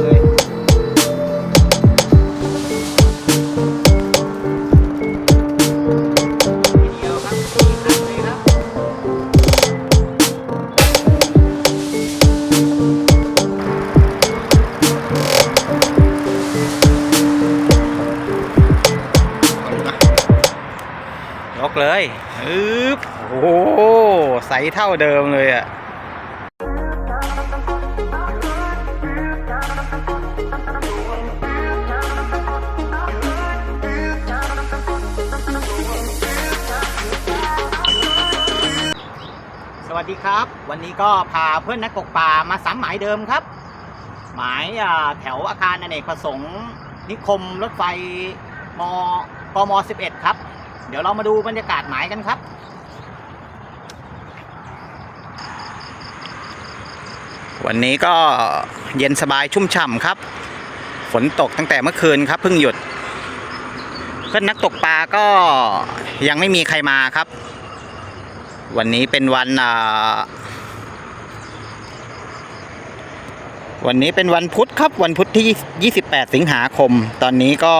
เลยยกเลยอึ๊บโอ้ใสเท่าเดิมเลยอะ่ะ สดีครับ วันนี้ก็พาเพื่อนนักตกปลามาซ้ำหมายเดิมครับ หมายแถวอาคารอเนกประสงค์ นิคมรถไฟมกม 11 ครับ เดี๋ยวเรามาดูบรรยากาศหมายกันครับ วันนี้ก็เย็นสบายชุ่มฉ่ำครับ ฝนตกตั้งแต่เมื่อคืนครับเพิ่งหยุด เพื่อนนักตกปลาก็ยังไม่มีใครมาครับ วันนี้เป็นวันอ่าวันนี้เป็นวันพุธครับวันพุธที่ 28 สิงหาคม ตอนนี้ก็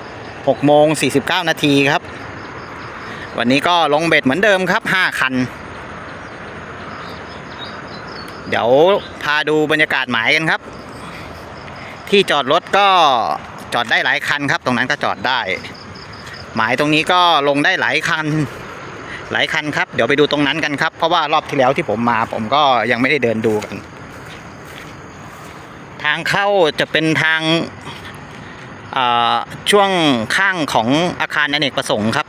6โมง49 นาทีครับ วันนี้ก็ลงเบ็ดเหมือนเดิมครับ 5 คัน เดี๋ยวพาดูบรรยากาศหมายกันครับ ที่จอดรถก็จอดได้หลายคันครับ ตรงนั้นก็จอดได้ หมายตรงนี้ก็ลงได้หลายคัน หลายคันครับ เดี๋ยวไปดูตรงนั้นกันครับ เพราะว่ารอบที่แล้วที่ผมมา ผมก็ยังไม่ได้เดินดูกัน ทางเข้าจะเป็นทางช่วงข้างของอาคารอเนกประสงค์ครับ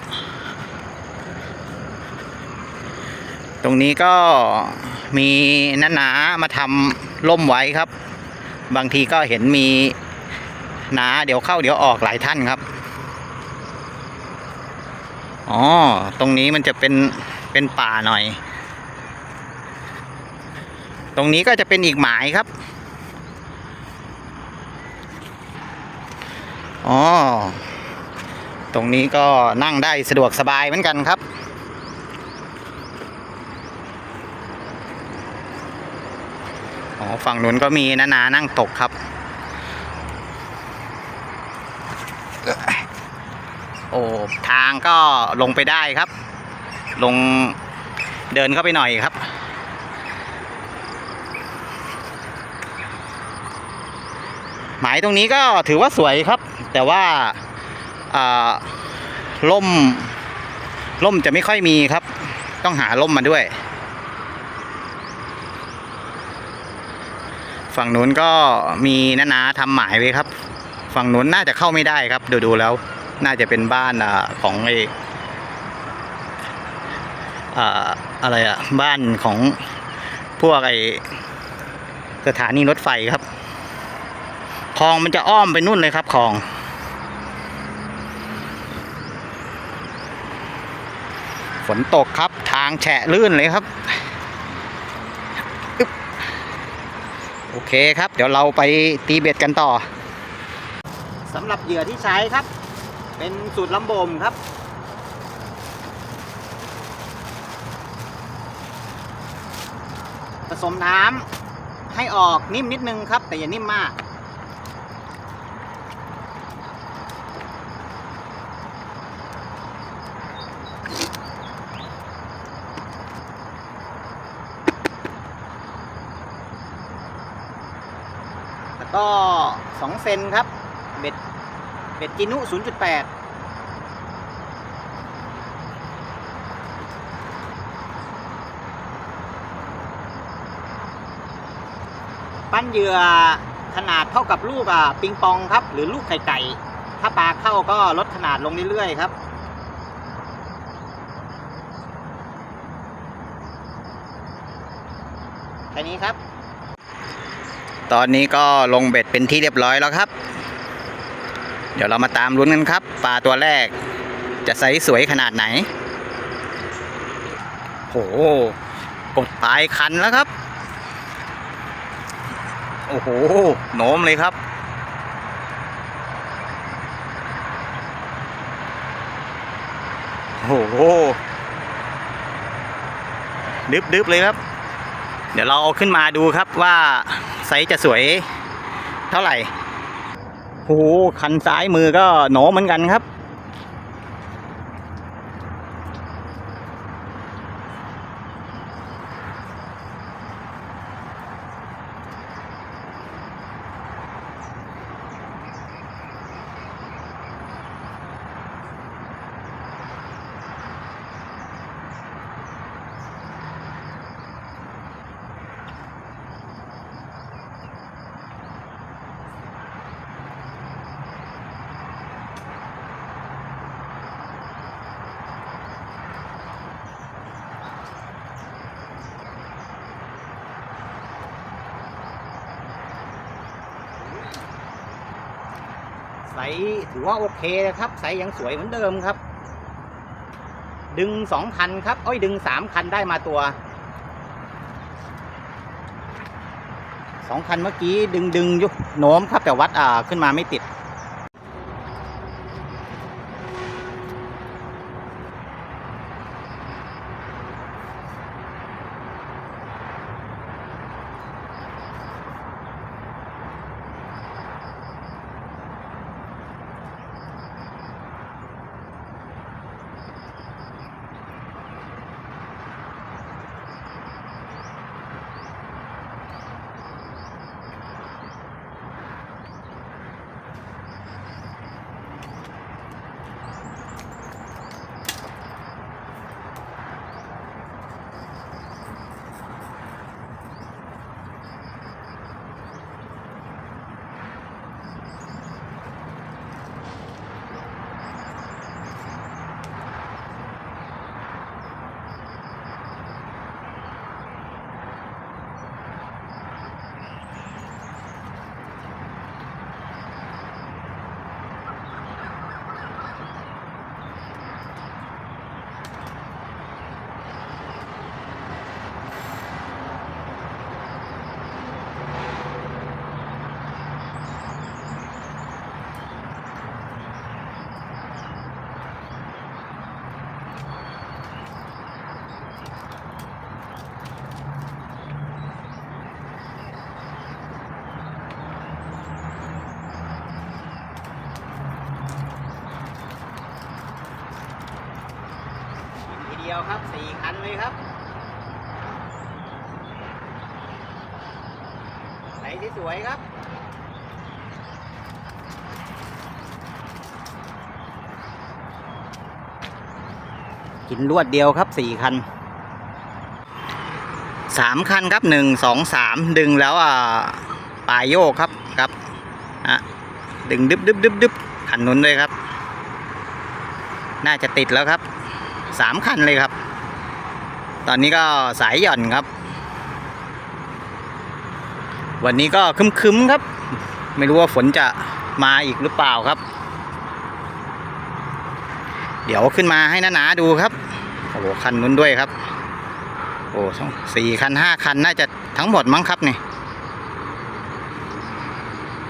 ตรงนี้ก็มีน้าหนามาทำล่มไว้ครับ บางทีก็เห็นมีหนาเดี๋ยวเข้าเดี๋ยวออกหลายท่านครับ อ๋อ ตรงนี้มันจะเป็นเป็นป่าหน่อย ตรงนี้ก็จะเป็นอีกหมายครับ อ๋อ ตรงนี้ก็นั่งได้สะดวกสบายเหมือนกันครับอ๋อฝั่งนู้นก็มีนานานั่งตกครับ โอ้ทางก็ลงไปได้ครับ ลงเดินเข้าไปหน่อยครับ หมายตรงนี้ก็ถือว่าสวยครับ แต่ว่าล่มล่มจะไม่ค่อยมีครับ ต้องหาล่มมาด้วย ฝั่งนู้นก็มีนานาทำหมายไว้ครับ ฝั่งนู้นน่าจะเข้าไม่ได้ครับ ดูดูแล้ว น่าจะเป็นบ้านอของไออ่าอะไรอะบ้านของพวกไอสถานีรถไฟครับคลองมันจะอ้อมไปนู่นเลยครับคลอง ฝนตกครับทางแฉะลื่นเลยครับโอเคครับ เดี๋ยวเราไปตีเบ็ดกันต่อสำหรับเหยื่อที่ใช้ครับ เป็นสูตรลำโบมครับ ผสมน้ำให้ออกนิ่มนิดนึงครับ แต่อย่านิ่มมากแล้วก็สองเซนครับ เบ็ดจินุ 0.8ปั้นเหยื่อขนาดเท่ากับลูกปิงปองครับ หรือลูกไข่ไก่ ถ้าปลาเข้าก็ลดขนาดลงเรื่อยๆครับ แค่นี้ครับ ตอนนี้ก็ลงเบ็ดเป็นที่เรียบร้อยแล้วครับ เดี๋ยวเรามาตามลุ้นกันครับปลาตัวแรก จะไซส์สวยขนาดไหน โหกดปลายคันแล้วครับ โอ้โหโน้มเลยครับ โอ้โหดึบๆเลยครับ เดี๋ยวเราเอาขึ้นมาดูครับว่าไซส์จะสวยเท่าไหร่ หคันซ้ายมือก็โหนเหมือนกันครับ ส์ถือว่าโอเคนะครับไซส์ยังสวยเหมือนเดิมครับ ดึงสองคันครับอ้อยดึงสามคันได้มาตัวสองคันเมื่อกี้ดึงดึงยุโน้มครับแต่วัดอ่าขึ้นมาไม่ติด ดียวครับสี่คันเลยครับไหนที่สวยครับกินรวดเดียวครับสี่คันสามคันครับหนึ่งสองสามดึงแล้วอ่าปลายโยกครับครับอะดึงดึบดึบดึบดึบคันนุนด้วยครับ น่าจะติดแล้วครับ สามคันเลยครับ ตอนนี้ก็สายหย่อนครับ วันนี้ก็คึมๆครับ ไม่รู้ว่าฝนจะมาอีกหรือเปล่าครับ เดี๋ยวขึ้นมาให้นานาดูครับโอ้โหคันนู้นด้วยครับ โอ้สองสี่คันห้าคันน่าจะทั้งหมดมั้งครับเนี่ย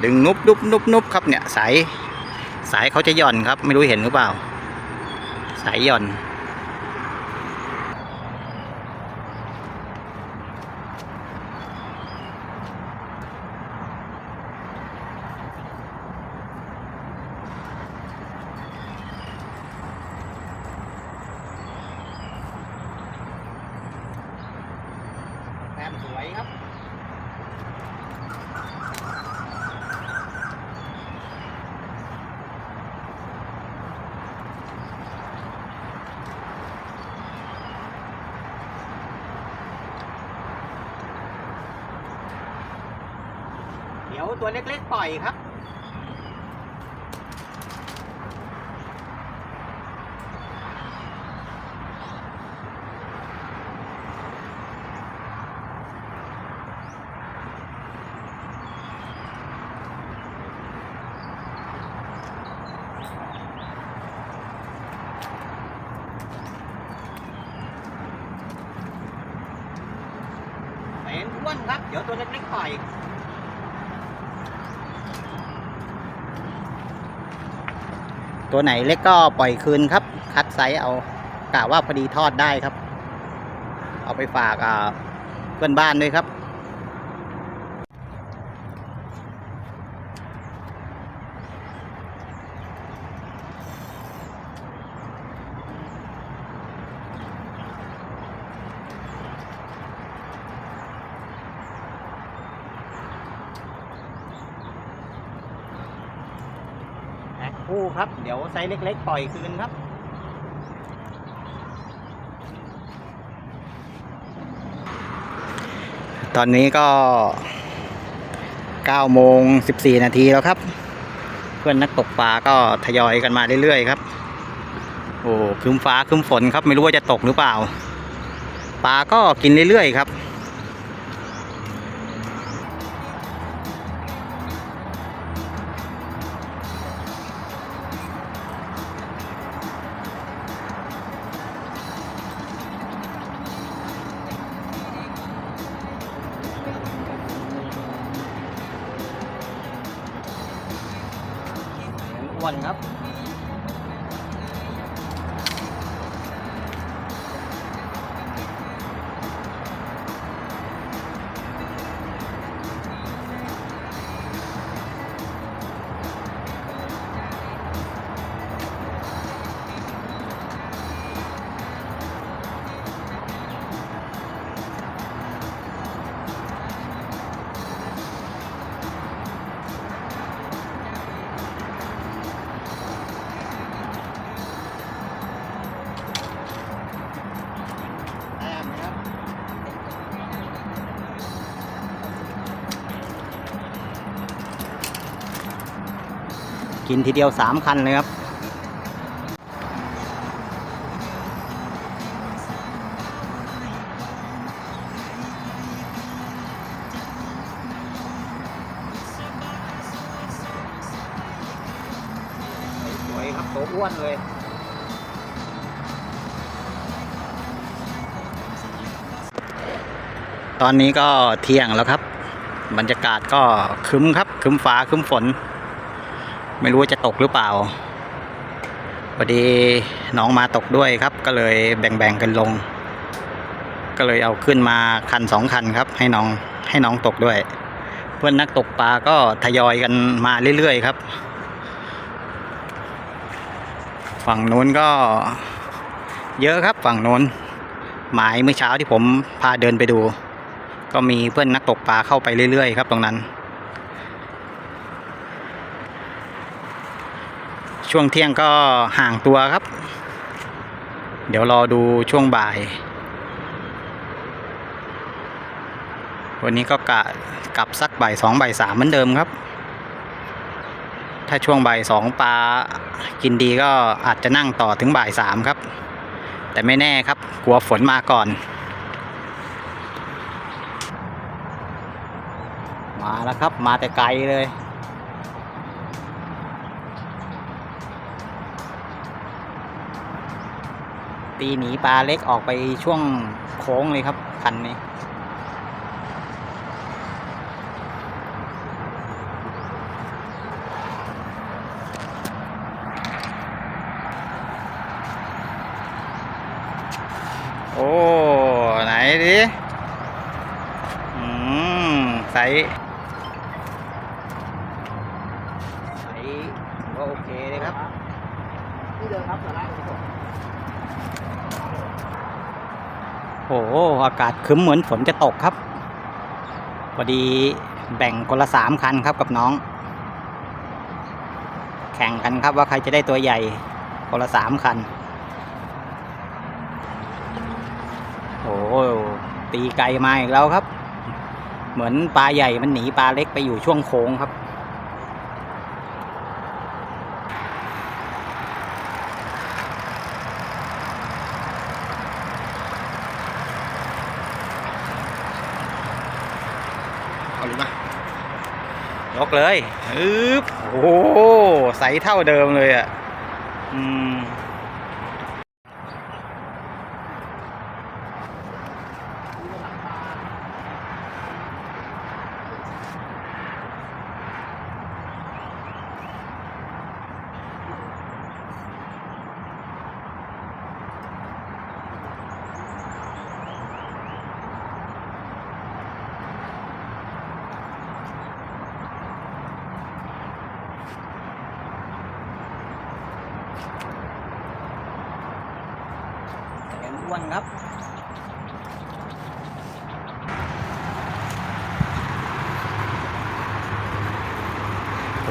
ดึงนุบนุบนุบนุบครับเนี่ยสายสายเขาจะหย่อนครับ ไม่รู้เห็นหรือเปล่า สายหย่อน วยครับเดี๋ยวตัวเล็กๆปล่อยครับ เป็นอ้วนครับ เดี๋ยวตัวเล็กๆปล่อยตัวไหนเล็กก็ปล่อยคืนครับ คัดไซส์เอากะว่าพอดีทอดได้ครับ เอาไปฝากเพื่อนบ้านด้วยครับ แพ็ ครับ เดี๋ยวไซส์เล็ก ๆ ปล่อยคืนครับตอนนี้ก็9โมง14 นาทีแล้วครับ เพื่อนนักตกปลาก็ทยอยกันมาเรื่อยๆครับ โอ้ครึ้มฟ้าครึ้มฝนครับ ไม่รู้ว่าจะตกหรือเปล่า ปลาก็กินเรื่อยๆครับ กินทีเดียวสามคันเลยครับ สวยครับตัวอ้วนเลยตอนนี้ก็เที่ยงแล้วครับ บรรยากาศก็คึ้มครับคึ้มฟ้าคึ้มฝน ไม่รู้ว่าจะตกหรือเปล่าพอดีน้องมาตกด้วยครับ ก็เลยแบ่งๆกันลง ก็เลยเอาขึ้นมาคันสองคันครับ ให้น้องให้น้องตกด้วย เพื่อนนักตกปลาก็ทยอยกันมาเรื่อยๆครับ ฝั่งนู้นก็เยอะครับฝั่งนู้นหมายเมื่อเช้าที่ผมพาเดินไปดู ก็มีเพื่อนนักตกปลาเข้าไปเรื่อยๆ ครับตรงนั้น ช่วงเที่ยงก็ห่างตัวครับ เดี๋ยวรอดูช่วงบ่าย วันนี้ก็กะกลับสักบ่ายสองบ่ายสามเหมือนเดิมครับ ถ้าช่วงบ่ายสองปลากินดีก็อาจจะนั่งต่อถึงบ่ายสามครับ แต่ไม่แน่ครับกลัวฝนมาก่อน มาแล้วครับมาแต่ไกลเลย ตีหนีปลาเล็กออกไปช่วงโค้งเลยครับคันนี้ โอ้ ไหนดิอืมใสใสก็โอเคเลยครับ ที่เดิมครับสาระอุปสมบท โอ้โหอากาศคึ้มเหมือนฝนจะตกครับพอดีแบ่งคนละสามคันครับกับน้อง แข่งกันครับว่าใครจะได้ตัวใหญ่คนละสามคันโอ้โหตีไกลมาอีกแล้วครับ เหมือนปลาใหญ่มันหนีปลาเล็กไปอยู่ช่วงโค้งครับ เอาเลยนะ ยก เลยอึ๊บโอ้โหใสเท่าเดิมเลยอะ อืม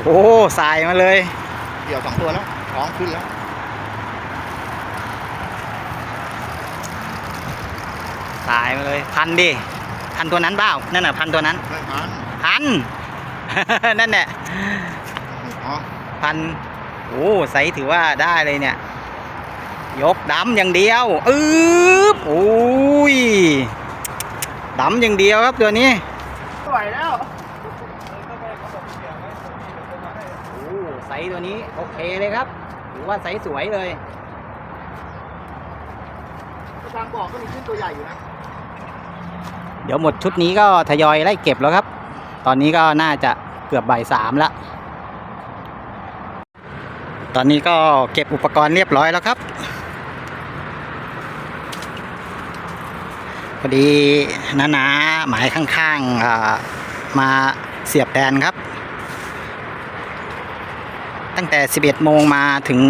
โอ้โหสายมาเลยเดี่ยวสองตัวแล้วท้องขึ้นแล้วสายมาเลยพันดิพันตัวนั้นเปล่านั่นน่ะพันตัวนั้นไม่พันพัน นั่นแหละอ๋อพันโอ้ไซส์ถือว่าได้เลยเนี่ย ยกดำอย่างเดียวอึ๊บโอ้ยดำอย่างเดียวครับตัวนี้ไหวแล้ว โอ้ไซส์ตัวนี้โอเคเลยครับถือว่าไซส์สวยเลยทางบอกก็มีขึ้นตัวใหญ่อยู่นะ เดี๋ยวหมดชุดนี้ก็ทยอยไล่เก็บแล้วครับ ตอนนี้ก็น่าจะเกือบบ่ายสามแล้วตอนนี้ก็เก็บอุปกรณ์เรียบร้อยแล้วครับ พอดีนานาหมายข้างๆอ่ามาเสียบแดนครับ ตั้งแต่ 11 โมงมาถึง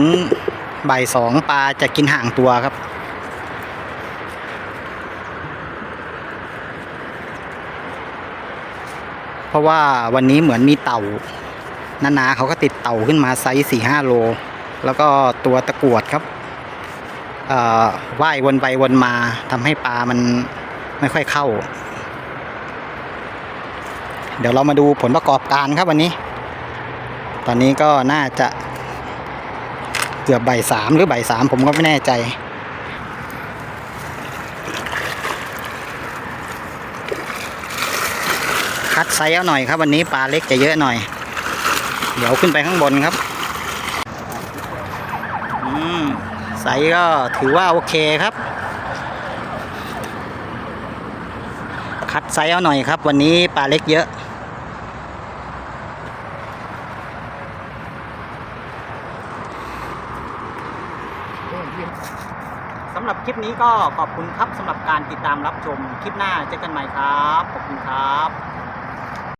บ่ายสองปลาจะกินห่างตัวครับ เพราะว่าวันนี้เหมือนมีเต่านานาเขาก็ติดเต่าขึ้นมาไซส์สี่ห้าโล แล้วก็ตัวตะกวดครับว่ายวนไปวนมาทำให้ปลามันไม่ค่อยเข้า เดี๋ยวเรามาดูผลประกอบการครับวันนี้ อนนี้ก็น่าจะเกือบบ่ายสามหรือบ่ายสามผมก็ไม่แน่ใจคัดไซส์เอาหน่อยครับ วันนี้ปลาเล็กจะเยอะหน่อย เดี๋ยวขึ้นไปข้างบนครับไซส์ก็ถือว่าโอเคครับ คัดไซส์เอาหน่อยครับ วันนี้ปลาเล็กเยอะ สำหรับคลิป นี้ก็ขอบคุณครับสำหรับการติดตามรับชมคลิปหน้าเจอกันใหม่ครับ ขอบคุณครับ